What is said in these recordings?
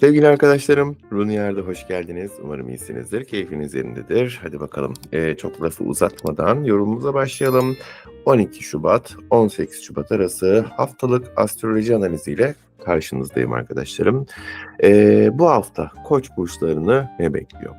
Sevgili arkadaşlarım, Runiyer'de hoş geldiniz. Umarım iyisinizdir, keyfiniz yerindedir. Hadi bakalım, eee, çok lafı uzatmadan yorumumuza başlayalım. 12 Şubat, 18 Şubat arası haftalık astroloji analiziyle karşınızdayım arkadaşlarım. Eee, bu hafta Koç burçlarını ne bekliyor?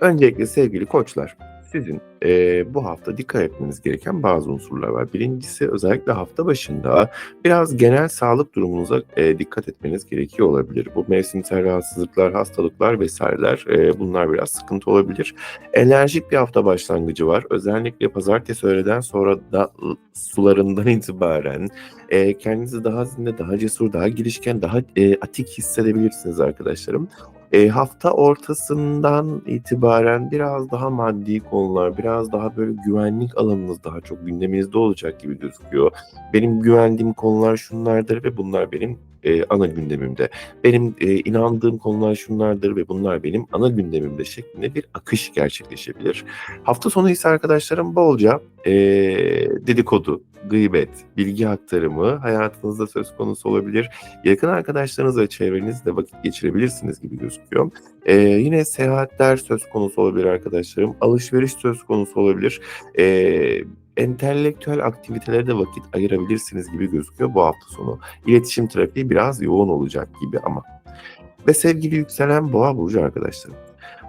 Öncelikle sevgili Koçlar, sizin eee, bu hafta dikkat etmeniz gereken bazı unsurlar var. Birincisi özellikle hafta başında biraz genel sağlık durumunuza eee, dikkat etmeniz gerekiyor olabilir. Bu mevsimsel rahatsızlıklar, hastalıklar vesaireler eee, bunlar biraz sıkıntı olabilir. Enerjik bir hafta başlangıcı var. Özellikle pazartesi öğleden sonra da sularından itibaren eee, kendinizi daha zinde, daha cesur, daha girişken, daha eee, atik hissedebilirsiniz arkadaşlarım. Eee, hafta ortasından itibaren biraz daha maddi konular, biraz daha böyle güvenlik alanınız daha çok gündeminizde olacak gibi gözüküyor. Benim güvendiğim konular şunlardır ve bunlar benim eee, ana gündemimde. Benim eee, inandığım konular şunlardır ve bunlar benim ana gündemimde şeklinde bir akış gerçekleşebilir. Hafta sonu ise arkadaşlarım bolca eee, dedikodu, gıybet, bilgi aktarımı hayatınızda söz konusu olabilir. Yakın arkadaşlarınız ve çevrenizle vakit geçirebilirsiniz gibi gözüküyor. Eee, yine seyahatler söz konusu olabilir arkadaşlarım. Alışveriş söz konusu olabilir. Eee, entelektüel aktivitelere de vakit ayırabilirsiniz gibi gözüküyor bu hafta sonu. İletişim trafiği biraz yoğun olacak gibi ama. Ve sevgili yükselen boğa burcu arkadaşlarım.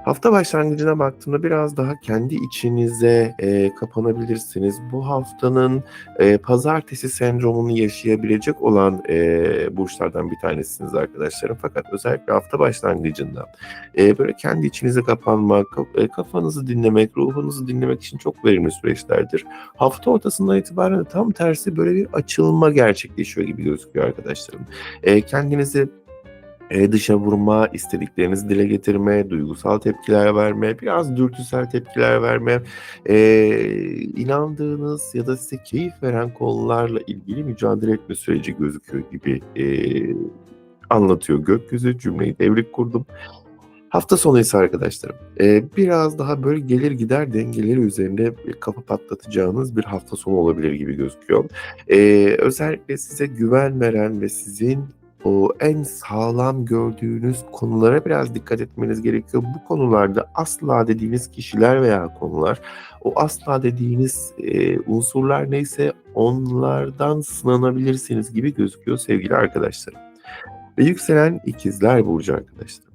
Hafta başlangıcına baktığımda biraz daha kendi içinize eee, kapanabilirsiniz. Bu haftanın eee, pazartesi sendromunu yaşayabilecek olan eee, burçlardan bir tanesiniz arkadaşlarım. Fakat özellikle hafta başlangıcında eee, böyle kendi içinize kapanmak, eee, kafanızı dinlemek, ruhunuzu dinlemek için çok verimli süreçlerdir. Hafta ortasından itibaren tam tersi böyle bir açılma gerçekleşiyor gibi gözüküyor arkadaşlarım. Eee, kendinizi Eee, dışa vurma, istediklerinizi dile getirme, duygusal tepkiler verme, biraz dürtüsel tepkiler verme, eee, inandığınız ya da size keyif veren konularla ilgili mücadele etme süreci gözüküyor gibi eee, anlatıyor gökyüzü. Cümleyi devrik kurdum. Hafta sonu ise arkadaşlarım eee, biraz daha böyle gelir gider dengeleri üzerinde kafa patlatacağınız bir hafta sonu olabilir gibi gözüküyor. Eee, özellikle size güven veren ve sizin o en sağlam gördüğünüz konulara biraz dikkat etmeniz gerekiyor. Bu konularda asla dediğiniz kişiler veya konular, o asla dediğiniz eee, unsurlar neyse onlardan sınanabilirsiniz gibi gözüküyor sevgili arkadaşlarım. Ve yükselen ikizler burcu arkadaşlar.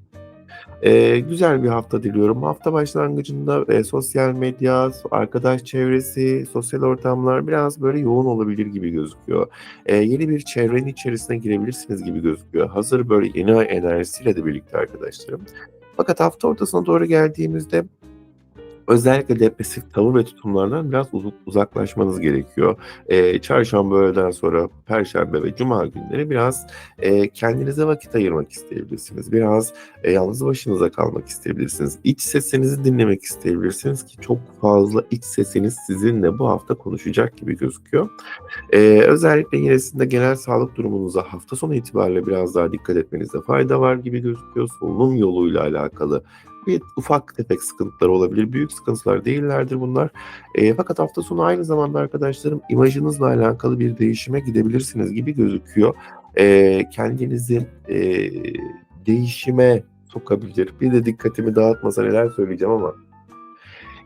Eee, güzel bir hafta diliyorum. Hafta başlangıcında eee, sosyal medya, arkadaş çevresi, sosyal ortamlar biraz böyle yoğun olabilir gibi gözüküyor. Eee, yeni bir çevrenin içerisine girebilirsiniz gibi gözüküyor. Hazır böyle yeni ay enerjisiyle de birlikte arkadaşlarım. Fakat hafta ortasına doğru geldiğimizde özellikle depresif tavır ve tutumlardan biraz uzaklaşmanız gerekiyor. Eee, çarşamba öğleden sonra perşembe ve cuma günleri biraz eee, kendinize vakit ayırmak isteyebilirsiniz. Biraz e, yalnız başınıza kalmak isteyebilirsiniz. İç sesinizi dinlemek isteyebilirsiniz ki çok fazla iç sesiniz sizinle bu hafta konuşacak gibi gözüküyor. Ee, özellikle yine sizin de genel sağlık durumunuza hafta sonu itibariyle biraz daha dikkat etmenizde fayda var gibi gözüküyor. Solunum yoluyla alakalı bir ufak tefek sıkıntılar olabilir. Büyük sıkıntılar değillerdir bunlar. Ee, fakat hafta sonu aynı zamanda arkadaşlarım imajınızla alakalı bir değişime gidebilirsiniz gibi gözüküyor. Ee, kendinizi e, değişime sokabilir. Bir de dikkatimi dağıtmasa neler söyleyeceğim ama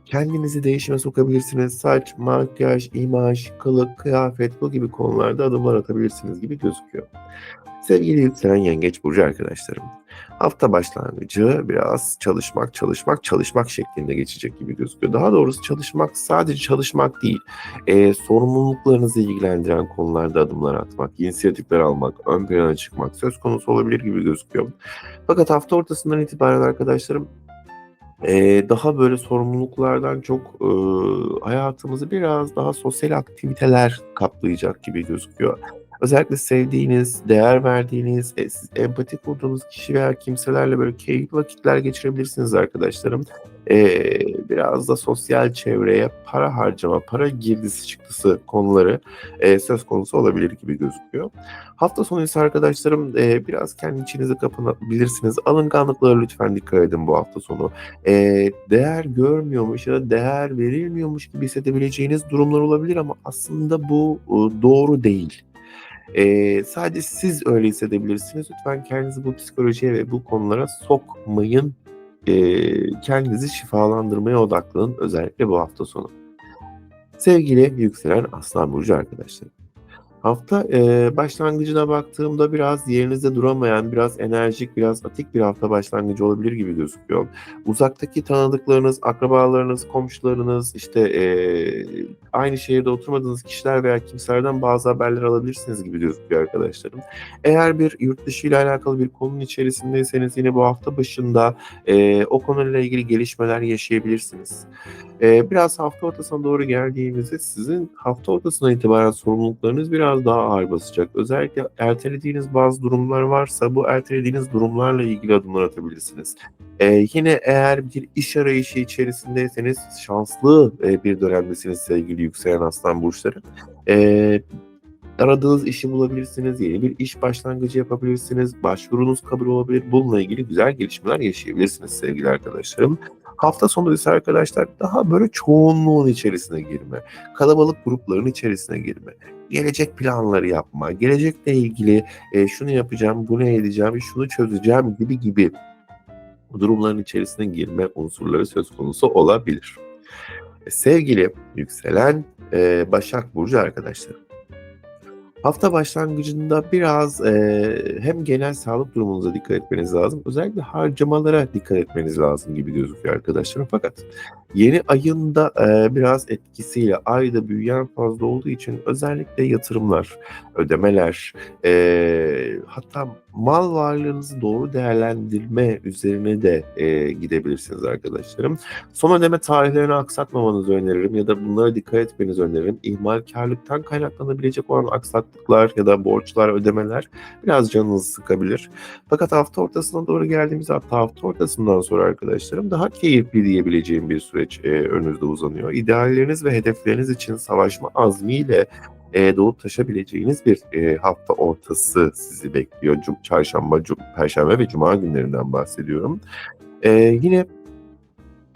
kendinizi değişime sokabilirsiniz. Saç, makyaj, imaj, kılık, kıyafet bu gibi konularda adımlar atabilirsiniz gibi gözüküyor. Sevgili yükselen yengeç burcu arkadaşlarım. Hafta başlangıcı biraz çalışmak, çalışmak, çalışmak şeklinde geçecek gibi gözüküyor. Daha doğrusu çalışmak sadece çalışmak değil. Eee, sorumluluklarınızı ilgilendiren konularda adımlar atmak, inisiyatifler almak, ön plana çıkmak söz konusu olabilir gibi gözüküyor. Fakat hafta ortasından itibaren arkadaşlarım Eee, daha böyle sorumluluklardan çok, ııı, hayatımızı biraz daha sosyal aktiviteler kaplayacak gibi gözüküyor. Özellikle sevdiğiniz, değer verdiğiniz, e empati kurduğunuz kişi veya kimselerle böyle keyifli vakitler geçirebilirsiniz arkadaşlarım. Eee, biraz da sosyal çevreye para harcama, para girdisi çıktısı konuları, eee, söz konusu olabilir gibi gözüküyor. Hafta sonu ise arkadaşlarım, eee, biraz kendi içinize kapanabilirsiniz. Alınganlıklara lütfen dikkat edin bu hafta sonu. Eee, değer görmüyormuş ya da değer verilmiyormuş gibi hissedebileceğiniz durumlar olabilir ama aslında bu, ııı, doğru değil. Ee, sadece siz öyle hissedebilirsiniz. Lütfen kendinizi bu psikolojiye ve bu konulara sokmayın. Ee, kendinizi şifalandırmaya odaklanın özellikle bu hafta sonu. Sevgili yükselen Aslan Burcu arkadaşlar. Hafta e, başlangıcına baktığımda biraz yerinizde duramayan, biraz enerjik, biraz atik bir hafta başlangıcı olabilir gibi gözüküyor. Uzaktaki tanıdıklarınız, akrabalarınız, komşularınız, işte e, aynı şehirde oturmadığınız kişiler veya kimselerden bazı haberler alabilirsiniz gibi gözüküyor arkadaşlarım. Eğer bir yurt dışı ile alakalı bir konunun içerisindeyseniz yine bu hafta başında e, o konuyla ilgili gelişmeler yaşayabilirsiniz. E, biraz hafta ortasına doğru geldiğimizde sizin hafta ortasına itibaren sorumluluklarınız biraz daha ağır basacak. Özellikle ertelediğiniz bazı durumlar varsa bu ertelediğiniz durumlarla ilgili adımlar atabilirsiniz. E, yine eğer bir iş arayışı içerisindeyseniz şanslı e, bir dönemdesiniz sevgili yükselen aslan burçları. E, aradığınız işi bulabilirsiniz, yeni bir iş başlangıcı yapabilirsiniz, başvurunuz kabul olabilir. Bununla ilgili güzel gelişmeler yaşayabilirsiniz sevgili arkadaşlarım. Hafta sonu ise arkadaşlar daha böyle çoğunluğun içerisine girme, kalabalık grupların içerisine girme, gelecek planları yapma, gelecekle ilgili e, şunu yapacağım, bunu edeceğim, şunu çözeceğim gibi gibi durumların içerisine girme unsurları söz konusu olabilir. E, sevgili yükselen e, Başak Burcu arkadaşlarım. Hafta başlangıcında biraz e, hem genel sağlık durumunuza dikkat etmeniz lazım. Özellikle harcamalara dikkat etmeniz lazım gibi gözüküyor arkadaşlar. Fakat yeni ayında e, biraz etkisiyle ayda büyüyen fazla olduğu için özellikle yatırımlar, ödemeler, e, hatta mal varlığınızı doğru değerlendirme üzerine de e, gidebilirsiniz arkadaşlarım. Son ödeme tarihlerini aksatmamanızı öneririm ya da bunlara dikkat etmenizi öneririm. İhmalkarlıktan kaynaklanabilecek olan aksaklıklar ya da borçlar, ödemeler biraz canınızı sıkabilir. Fakat hafta ortasına doğru geldiğimiz hatta hafta ortasından sonra arkadaşlarım daha keyifli diyebileceğim bir süreç e, önünüzde uzanıyor. İdealleriniz ve hedefleriniz için savaşma azmiyle e, doğup taşabileceğiniz bir e, hafta ortası sizi bekliyor. Cum çarşamba, cum perşembe ve cuma günlerinden bahsediyorum. E, yine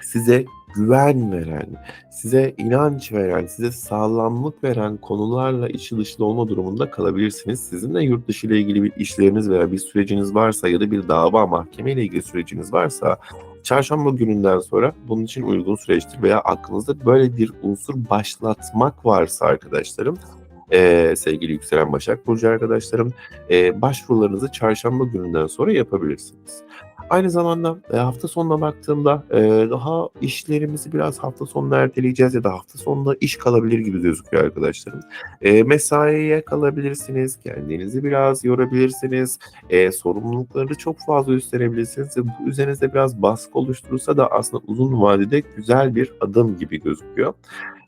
size güven veren, size inanç veren, size sağlamlık veren konularla içi dışlı olma durumunda kalabilirsiniz. Sizin de yurt dışı ile ilgili bir işleriniz veya bir süreciniz varsa ya da bir dava mahkeme ile ilgili süreciniz varsa çarşamba gününden sonra bunun için uygun süreçtir veya aklınızda böyle bir unsur başlatmak varsa arkadaşlarım e, sevgili yükselen Başak Burcu arkadaşlarım e, başvurularınızı çarşamba gününden sonra yapabilirsiniz. Aynı zamanda e, hafta sonuna baktığımda e, daha işlerimizi biraz hafta sonuna erteleyeceğiz ya da hafta sonunda iş kalabilir gibi gözüküyor arkadaşlarım. E, mesaiye kalabilirsiniz, kendinizi biraz yorabilirsiniz, sorumlulukları çok fazla üstlenebilirsiniz bu üzerinizde biraz baskı oluşturursa da aslında uzun vadede güzel bir adım gibi gözüküyor.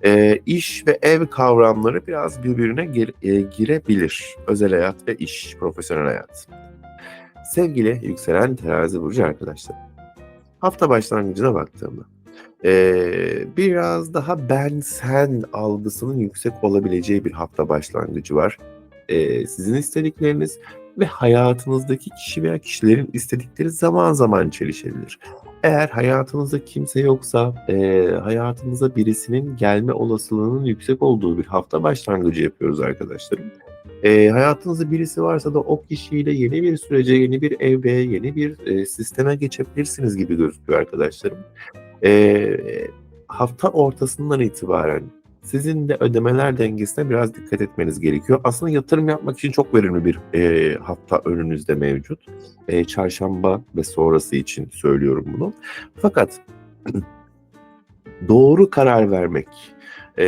E, iş ve ev kavramları biraz birbirine gir, e, girebilir. Özel hayat ve iş, profesyonel hayat. Sevgili yükselen terazi burcu arkadaşlar. Hafta başlangıcına baktığımda ee, biraz daha ben sen algısının yüksek olabileceği bir hafta başlangıcı var. Ee, sizin istedikleriniz ve hayatınızdaki kişi veya kişilerin istedikleri zaman zaman çelişebilir. Eğer hayatınızda kimse yoksa e, hayatınıza birisinin gelme olasılığının yüksek olduğu bir hafta başlangıcı yapıyoruz arkadaşlarım. E, hayatınızda birisi varsa da o kişiyle yeni bir sürece, yeni bir eve, yeni bir e, sisteme geçebilirsiniz gibi gözüküyor arkadaşlarım. E, hafta ortasından itibaren sizin de ödemeler dengesine biraz dikkat etmeniz gerekiyor. Aslında yatırım yapmak için çok verimli bir e, hafta önünüzde mevcut. E, çarşamba ve sonrası için söylüyorum bunu. Fakat doğru karar vermek e,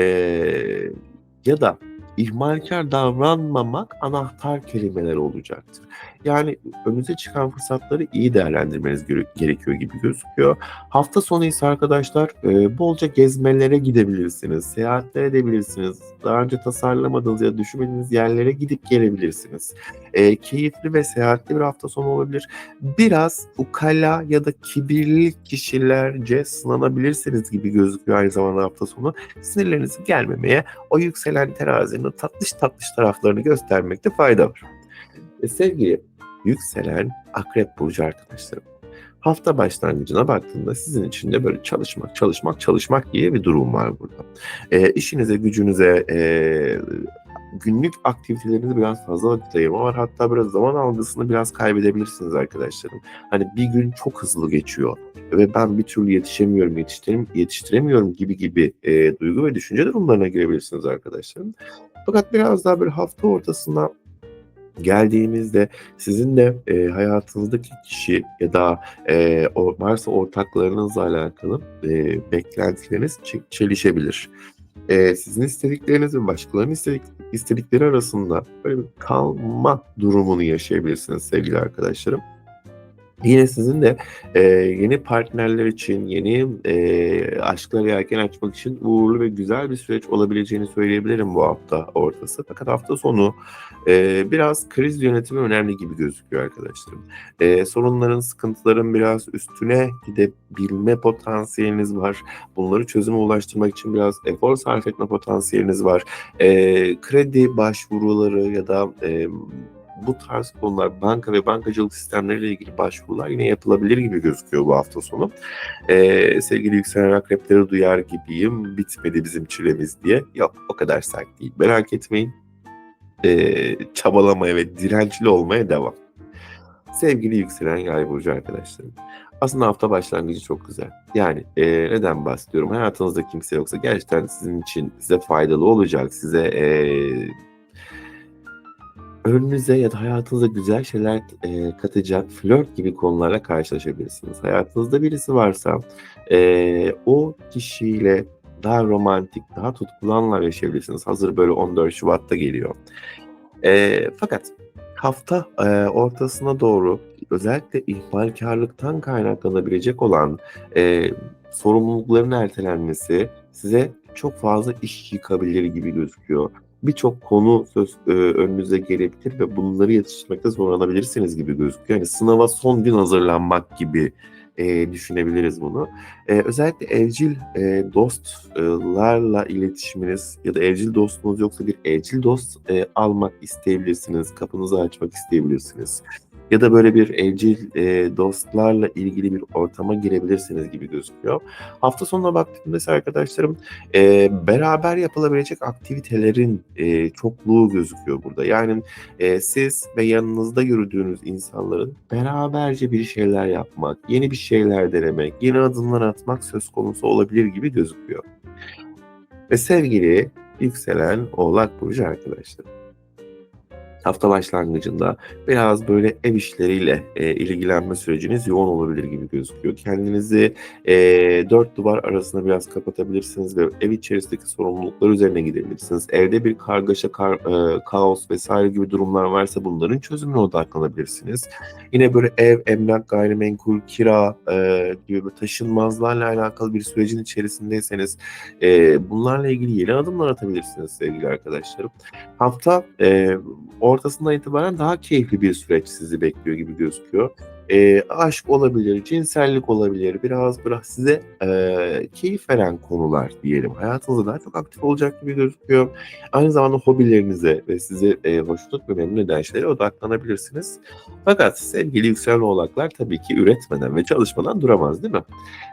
ya da ihmalkar davranmamak anahtar kelimeler olacaktır. Yani önünüze çıkan fırsatları iyi değerlendirmeniz gerekiyor gibi gözüküyor. Hafta sonu ise arkadaşlar e, bolca gezmelere gidebilirsiniz, seyahatler edebilirsiniz. Daha önce tasarlamadığınız ya düşünmediğiniz yerlere gidip gelebilirsiniz. E, keyifli ve seyahatli bir hafta sonu olabilir. Biraz ukala ya da kibirli kişilerce sınanabilirsiniz gibi gözüküyor aynı zamanda hafta sonu. Sinirlerinizi gelmemeye, o yükselen terazinin tatlış tatlış taraflarını göstermekte fayda var. E, sevgili yükselen akrep burcu arkadaşlarım. Hafta başlangıcına baktığında sizin için de böyle çalışmak, çalışmak, çalışmak diye bir durum var burada. E, işinize, gücünüze, e, günlük aktivitelerinize biraz fazla vakit ayırma var. Hatta biraz zaman algısını biraz kaybedebilirsiniz arkadaşlarım. Hani bir gün çok hızlı geçiyor ve ben bir türlü yetişemiyorum, yetiştirem yetiştiremiyorum gibi gibi e, duygu ve düşünce durumlarına girebilirsiniz arkadaşlarım. Fakat biraz daha böyle hafta ortasına geldiğimizde sizin de e, hayatınızdaki kişi ya da e, o varsa ortaklarınızla alakalı e, beklentileriniz çe- çelişebilir. E, sizin istedikleriniz ve başkalarının istedik, istedikleri arasında böyle bir kalma durumunu yaşayabilirsiniz sevgili arkadaşlarım. Yine sizin de e, yeni partnerler için, yeni e, aşklar yelken açmak için uğurlu ve güzel bir süreç olabileceğini söyleyebilirim bu hafta ortası. Fakat hafta sonu e, biraz kriz yönetimi önemli gibi gözüküyor arkadaşlarım. E, sorunların, sıkıntıların biraz üstüne gidebilme potansiyeliniz var. Bunları çözüme ulaştırmak için biraz efor sarf etme potansiyeliniz var. E, kredi başvuruları ya da e, bu tarz konular banka ve bankacılık sistemleriyle ilgili başvurular yine yapılabilir gibi gözüküyor bu hafta sonu. Ee, sevgili yükselen akrepleri duyar gibiyim. Bitmedi bizim çilemiz diye. Yok o kadar sert değil. Merak etmeyin. Ee, çabalamaya ve dirençli olmaya devam. Sevgili yükselen yay burcu arkadaşlarım. Aslında hafta başlangıcı çok güzel. Yani e, neden bahsediyorum? Hayatınızda kimse yoksa gerçekten sizin için size faydalı olacak, size e, önünüze ya da hayatınıza güzel şeyler e, katacak flört gibi konularla karşılaşabilirsiniz. Hayatınızda birisi varsa e, o kişiyle daha romantik, daha tutkulu anlar yaşayabilirsiniz. Hazır böyle 14 Şubat'ta geliyor. E, fakat hafta e, ortasına doğru özellikle ihmalkarlıktan kaynaklanabilecek olan e, sorumlulukların ertelenmesi size çok fazla iş yıkabilir gibi gözüküyor birçok konu söz e, önünüze gelebilir ve bunları yetiştirmekte zorlanabilirsiniz gibi gözüküyor. Yani sınava son gün hazırlanmak gibi e, düşünebiliriz bunu. E, özellikle evcil e, dostlarla iletişiminiz ya da evcil dostunuz yoksa bir evcil dost e, almak isteyebilirsiniz. Kapınızı açmak isteyebilirsiniz ya da böyle bir evcil e, dostlarla ilgili bir ortama girebilirsiniz gibi gözüküyor. Hafta sonuna baktığımda ise arkadaşlarım e, beraber yapılabilecek aktivitelerin e, çokluğu gözüküyor burada. Yani e, siz ve yanınızda yürüdüğünüz insanların beraberce bir şeyler yapmak, yeni bir şeyler denemek, yeni adımlar atmak söz konusu olabilir gibi gözüküyor. Ve sevgili yükselen Oğlak Burcu arkadaşlarım hafta başlangıcında biraz böyle ev işleriyle e, ilgilenme süreciniz yoğun olabilir gibi gözüküyor. Kendinizi e, dört duvar arasında biraz kapatabilirsiniz ve ev içerisindeki sorumluluklar üzerine gidebilirsiniz. Evde bir kargaşa, kar, e, kaos vesaire gibi durumlar varsa bunların çözümüne odaklanabilirsiniz. Yine böyle ev, emlak, gayrimenkul, kira e, gibi taşınmazlarla alakalı bir sürecin içerisindeyseniz e, bunlarla ilgili yeni adımlar atabilirsiniz sevgili arkadaşlarım. Hafta e, ortasından itibaren daha keyifli bir süreç sizi bekliyor gibi gözüküyor. E, aşk olabilir, cinsellik olabilir, biraz biraz size e, keyif veren konular diyelim. Hayatınızda daha çok aktif olacak gibi gözüküyor. Aynı zamanda hobilerinize ve sizi e, hoşnut ve memnun eden şeylere odaklanabilirsiniz. Fakat sevgili yükselen oğlaklar tabii ki üretmeden ve çalışmadan duramaz değil mi?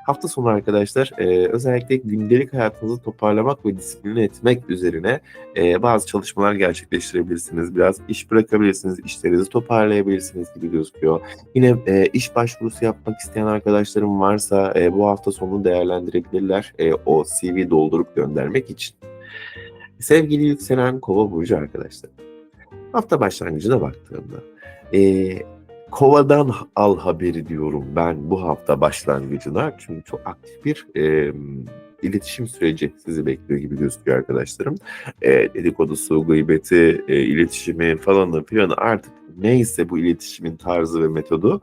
Hafta sonu arkadaşlar e, özellikle gündelik hayatınızı toparlamak ve disipline etmek üzerine e, bazı çalışmalar gerçekleştirebilirsiniz. Biraz iş bırakabilirsiniz, işlerinizi toparlayabilirsiniz gibi gözüküyor. Yine e, iş başvurusu yapmak isteyen arkadaşlarım varsa e, bu hafta sonu değerlendirebilirler e, o CV doldurup göndermek için. Sevgili yükselen kova burcu arkadaşlar. Hafta başlangıcına baktığımda e, kovadan al haberi diyorum ben bu hafta başlangıcına. Çünkü çok aktif bir e, iletişim süreci sizi bekliyor gibi gözüküyor arkadaşlarım. E, dedikodusu, gıybeti, e, iletişimi falanı filanı artık neyse bu iletişimin tarzı ve metodu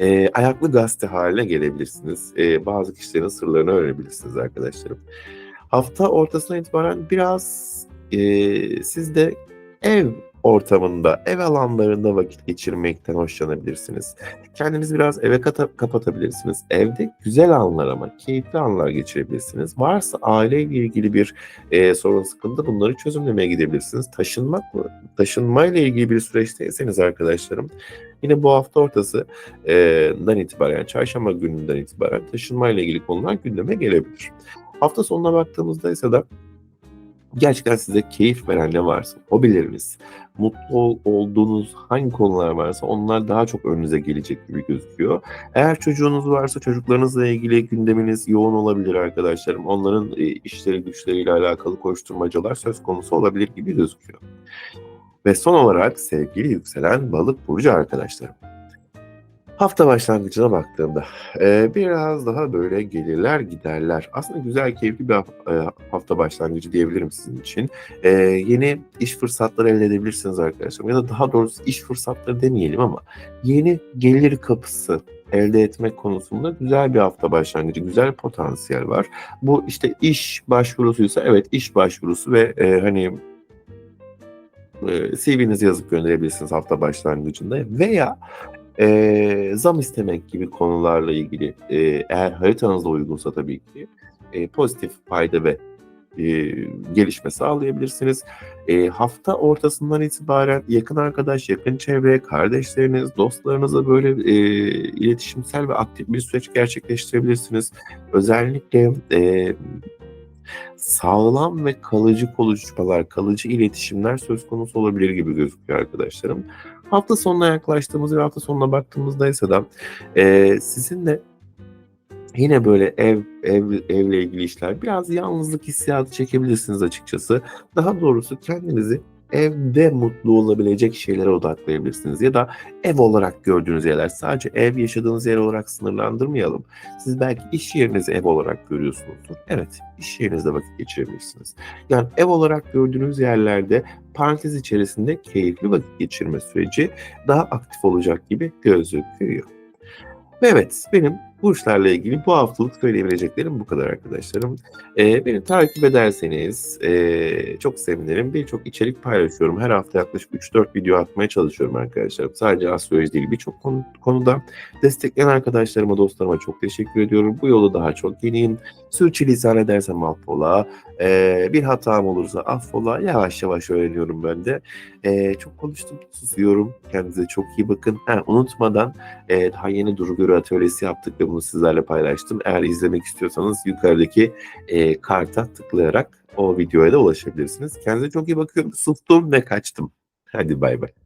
e, ayaklı gazete haline gelebilirsiniz. E, bazı kişilerin sırlarını öğrenebilirsiniz arkadaşlarım. Hafta ortasına itibaren biraz e, siz de ev ortamında, ev alanlarında vakit geçirmekten hoşlanabilirsiniz. Kendinizi biraz eve kata- kapatabilirsiniz. Evde güzel anlar ama keyifli anlar geçirebilirsiniz. Varsa aileyle ilgili bir e, sorun sıkıntı bunları çözümlemeye gidebilirsiniz. Taşınmak mı? Taşınmayla ilgili bir süreçteyseniz arkadaşlarım yine bu hafta ortasından itibaren, çarşamba gününden itibaren taşınmayla ilgili konular gündeme gelebilir. Hafta sonuna baktığımızda ise de gerçekten size keyif veren ne varsa, hobileriniz, mutlu ol- olduğunuz hangi konular varsa onlar daha çok önünüze gelecek gibi gözüküyor. Eğer çocuğunuz varsa çocuklarınızla ilgili gündeminiz yoğun olabilir arkadaşlarım. Onların e, işleri güçleriyle alakalı koşturmacalar söz konusu olabilir gibi gözüküyor. Ve son olarak sevgili yükselen balık burcu arkadaşlarım. Hafta başlangıcına baktığımda biraz daha böyle gelirler giderler. Aslında güzel keyifli bir haf- hafta başlangıcı diyebilirim sizin için. Yeni iş fırsatları elde edebilirsiniz arkadaşlar. Ya da daha doğrusu iş fırsatları demeyelim ama yeni gelir kapısı elde etmek konusunda güzel bir hafta başlangıcı, güzel potansiyel var. Bu işte iş başvurusuysa evet iş başvurusu ve hani CV'nizi yazıp gönderebilirsiniz hafta başlangıcında veya e, zam istemek gibi konularla ilgili e, eğer haritanızda uygunsa tabii ki e, pozitif fayda ve e, gelişme sağlayabilirsiniz. E, hafta ortasından itibaren yakın arkadaş, yakın çevre, kardeşleriniz, dostlarınızla böyle e, iletişimsel ve aktif bir süreç gerçekleştirebilirsiniz. Özellikle e, sağlam ve kalıcı konuşmalar, kalıcı iletişimler söz konusu olabilir gibi gözüküyor arkadaşlarım. Hafta sonuna yaklaştığımız ve hafta sonuna baktığımızda ise de e, sizinle yine böyle ev, ev evle ilgili işler biraz yalnızlık hissiyatı çekebilirsiniz açıkçası. Daha doğrusu kendinizi evde mutlu olabilecek şeylere odaklayabilirsiniz ya da ev olarak gördüğünüz yerler sadece ev yaşadığınız yer olarak sınırlandırmayalım. Siz belki iş yerinizi ev olarak görüyorsunuzdur. Evet, iş yerinizde vakit geçirebilirsiniz. Yani ev olarak gördüğünüz yerlerde parantez içerisinde keyifli vakit geçirme süreci daha aktif olacak gibi gözüküyor. Ve evet, benim burçlarla ilgili bu haftalık söyleyebileceklerim bu kadar arkadaşlarım. Ee, beni takip ederseniz ee, çok sevinirim. Birçok içerik paylaşıyorum. Her hafta yaklaşık 3-4 video atmaya çalışıyorum arkadaşlarım. Sadece astroloji değil birçok konu, konuda. Destekleyen arkadaşlarıma, dostlarıma çok teşekkür ediyorum. Bu yolu daha çok yeniyim. Sürçülisan edersem affola. Ee, bir hatam olursa affola. Yavaş yavaş öğreniyorum ben de. Ee, çok konuştum, susuyorum. Kendinize çok iyi bakın. Ha, unutmadan e, daha yeni Duru Görü atölyesi yaptık ve bunu sizlerle paylaştım. Eğer izlemek istiyorsanız yukarıdaki e, karta tıklayarak o videoya da ulaşabilirsiniz. Kendinize çok iyi bakıyorum. Sustum ve kaçtım. Hadi bay bay.